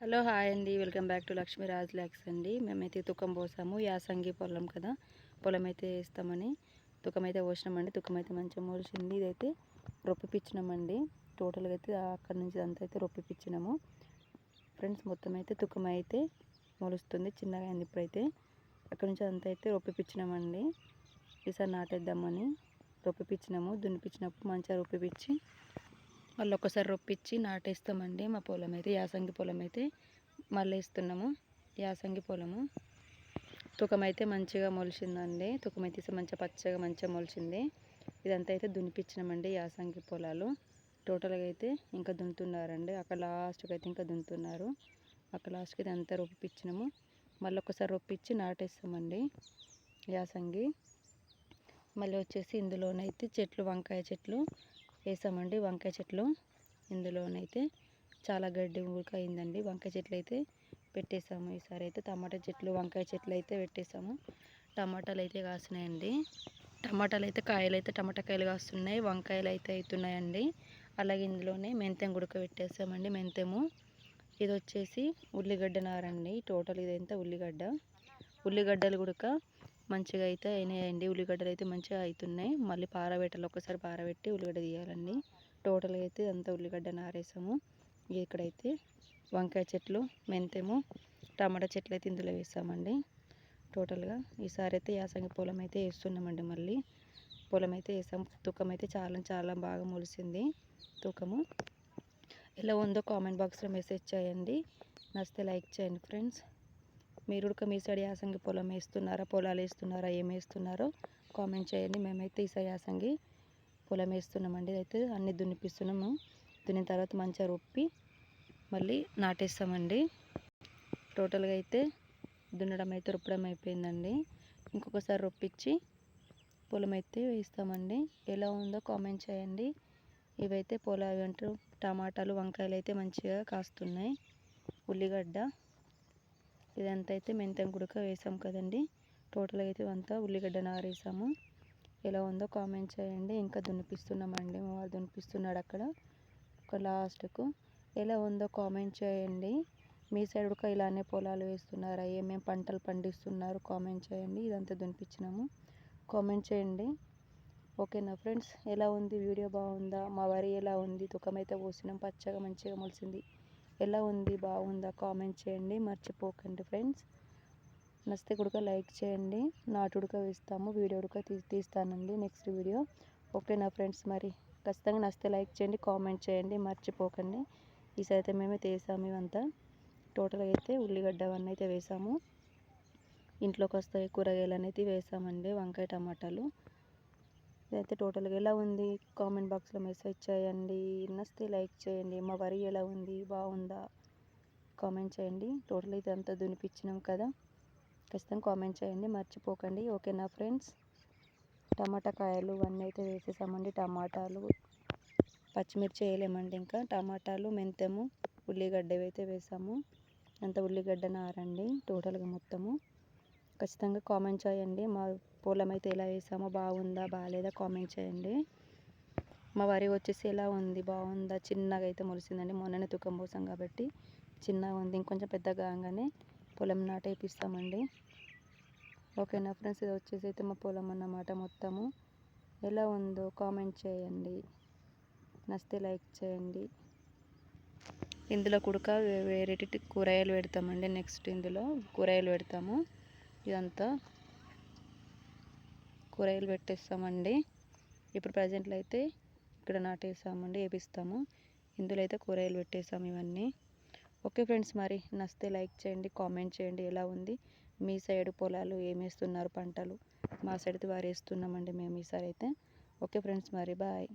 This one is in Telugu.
హలో హాయ్ అండి. Welcome back to Lakshmi Raj lakhs అండి. మేమైతే తుకం పోసాము. యాసంగి పొలం కదా. పొలం అయితే వేస్తామని. తుకం అయితే పోసినామండి. తుకం అయితే మంచిగా మోల్చింది. ఇదైతే రొప్పిపించినామండి టోటల్గా అయితే అక్కడ నుంచి అంతా అయితే రొప్పిపించినాము ఫ్రెండ్స్ మొత్తం అయితే తుకం అయితే మొలుస్తుంది. చిన్నగా అయింది ఇప్పుడైతే. అక్కడి నుంచి అంతా అయితే రొప్పిపించినామండి ఈసారి నాటేద్దామని రొప్పిపించినాము దున్నిపించినప్పుడు మంచిగా రొప్పిపించి మళ్ళీ ఒకసారి రొప్పించి నాటేస్తామండి మా పొలం అయితే యాసంగి పొలం అయితే మళ్ళీ ఇస్తున్నాము. యాసంగి పొలము. తుకం అయితే మంచిగా మొలిచిందండి తుకం అయితే మంచిగా పచ్చగా మంచిగా మొలిచింది ఇదంతా అయితే దున్నిపించినామండి యాసంగి పొలాలు. టోటల్గా అయితే ఇంకా దున్నుతున్నారండి. అక్కడ లాస్ట్కి అయితే ఇంకా దున్నుతున్నారు. అక్కడ లాస్ట్కి అయితే అంతా రొప్పించినాము మళ్ళీ ఒకసారి రొప్పించి నాటేస్తామండి యాసంగి. మళ్ళీ వచ్చేసి ఇందులోనైతే చెట్లు వంకాయ చెట్లు వేసామండి వంకాయ చెట్లు. ఇందులోనైతే చాలా గడ్డి ఊరిక అయిందండి వంకాయ చెట్లు అయితే పెట్టేసాము. ఈసారి అయితే టమాటా చెట్లు వంకాయ చెట్లు అయితే పెట్టేసాము. టమాటాలు అయితే కాసినాయండి. టమాటాలు అయితే కాయలు అయితే టమాటా కాయలు కాస్తున్నాయి. వంకాయలు అయితే అవుతున్నాయండి అలాగే ఇందులోనే మెంతెం గుడక పెట్టేసామండి. మెంతెము. ఇది వచ్చేసి ఉల్లిగడ్డ నారండి. టోటల్ ఇదంతా ఉల్లిగడ్డ. ఉల్లిగడ్డలు గుడక మంచిగా అయితే అయినాయండి. ఉల్లిగడ్డలు అయితే మంచిగా అవుతున్నాయి మళ్ళీ పారబెట్టాలి ఒకసారి పారబెట్టి ఉల్లిగడ్డ తీయాలండి. టోటల్గా అయితే అంతా ఉల్లిగడ్డ నారేసాము. ఇక్కడైతే వంకాయ చెట్లు మెంతెము టమాటా చెట్లు అయితే ఇందులో వేసామండి. టోటల్గా ఈసారి అయితే యాసంగి పొలం అయితే వేస్తున్నామండి మళ్ళీ. పొలం అయితే వేసాం తూకం అయితే చాలా చాలా బాగా మొలిసింది. తూకము. ఎలా ఉందో కామెంట్ బాక్స్లో మెసేజ్ చేయండి. నచ్చితే లైక్ చేయండి ఫ్రెండ్స్. మీరు కూడా మీ సైడ్ యాసంగి పొలం వేస్తున్నారా పొలాలు వేస్తున్నారా ఏం వేస్తున్నారో కామెంట్ చేయండి. మేమైతే ఈసారి యాసంగి పొలం వేస్తున్నామండి. అయితే అన్నీ దున్నిపిస్తున్నాము. దున్నిన తర్వాత మంచిగా రొప్పి మళ్ళీ నాటేస్తామండి. టోటల్గా అయితే దున్నడం అయితే రొప్పడం అయిపోయిందండి. ఇంకొకసారి రొప్పించి పొలం అయితే వేస్తామండి. ఎలా ఉందో కామెంట్ చేయండి. ఇవైతే పొలాలు అంటూ టమాటాలు వంకాయలు అయితే మంచిగా కాస్తున్నాయి. ఉల్లిగడ్డ ఇదంతా అయితే మెంతం గుడక వేసాం కదండి. టోటల్గా అయితే అంతా ఉల్లిగడ్డ నారేసాము. ఎలా ఉందో కామెంట్ చేయండి. ఇంకా దున్నిపిస్తున్నామండి. మా వారు దున్నిపిస్తున్నాడు అక్కడ. ఒక లాస్ట్కు ఎలా ఉందో కామెంట్ చేయండి. మీ సైడ్ కూడా ఇలానే పొలాలు వేస్తున్నారా? ఏమేమి పంటలు పండిస్తున్నారు? కామెంట్ చేయండి. ఇదంతా దునిపించినాము కామెంట్ చేయండి. ఓకేనా ఫ్రెండ్స్ ఎలా ఉంది? వీడియో బాగుందా? మా వరి ఎలా ఉంది? తుకమైతే పోసినాం. పచ్చగా మంచిగా మొలిసింది. ఎలా ఉంది బాగుందా? కామెంట్ చేయండి. మర్చిపోకండి ఫ్రెండ్స్. నచ్చితే కూడా లైక్ చేయండి. నాటు ఉడక వేస్తాము వీడియో ఉడక తీ తీస్తానండి నెక్స్ట్ వీడియో. ఓకేనా ఫ్రెండ్స్ మరి? ఖచ్చితంగా నచ్చితే లైక్ చేయండి కామెంట్ చేయండి. మర్చిపోకండి. ఈసారి అయితే మేమే తీసాము ఇవంతా. టోటల్గా అయితే ఉల్లిగడ్డ అవన్నీ అయితే వేసాము. ఇంట్లోకి వస్తాయి కూరగాయలు అనేది వేసామండి వంకాయ టమాటాలు. ఇదైతే టోటల్గా ఎలా ఉంది? కామెంట్ బాక్స్లో మెసేజ్ చేయండి. నస్తే లైక్ చేయండి. మా వరి ఎలా ఉంది? బాగుందా? కామెంట్ చేయండి. టోటల్ అయితే అంతా దునిపించినాం కదా. ఖచ్చితంగా కామెంట్ చేయండి. మర్చిపోకండి. ఓకేనా ఫ్రెండ్స్? టమాటా కాయలు ఇవన్నీ అయితే వేసేసామండి. టమాటాలు పచ్చిమిర్చి వేయలేమండి ఇంకా. టమాటాలు మెంతము ఉల్లిగడ్డ అయితే వేసాము. అంత ఉల్లిగడ్డ నారండి టోటల్గా మొత్తము. ఖచ్చితంగా కామెంట్ చేయండి. మా పొలం అయితే ఎలా వేసామో బాగుందా బాగాలేదా కామెంట్ చేయండి. మా వరి వచ్చేసి ఎలా ఉంది బాగుందా? చిన్నగా అయితే మొలిసిందండి. మొన్ననే తుకం పోసాం కాబట్టి చిన్నగా ఉంది. ఇంకొంచెం పెద్దగా కాగానే పొలం నాటేపిస్తామండి ఓకేనా ఫ్రెండ్స్? ఇది వచ్చేసి అయితే మా పొలం అన్నమాట మొత్తము. ఎలా ఉందో కామెంట్ చేయండి. నచ్చితే లైక్ చేయండి. ఇందులో కుడక వేరేటి కూరగాయలు పెడతామండి. నెక్స్ట్ ఇందులో కూరగాయలు పెడతాము. ఇదంతా కూరగాయలు పెట్టేస్తామండి. ఇప్పుడు ప్రజెంట్లో అయితే ఇక్కడ నాటేసామండి వేపిస్తాము ఇందులో అయితే కూరగాయలు పెట్టేసాము ఇవన్నీ. ఓకే ఫ్రెండ్స్ మరి నచ్చితే లైక్ చేయండి కామెంట్ చేయండి ఎలా ఉంది? మీ సైడ్ పొలాలు ఏమేస్తున్నారు పంటలు? మా సైడ్ వారు వేస్తున్నామండి మేము ఈసారి అయితే ఓకే ఫ్రెండ్స్ మరి బాయ్.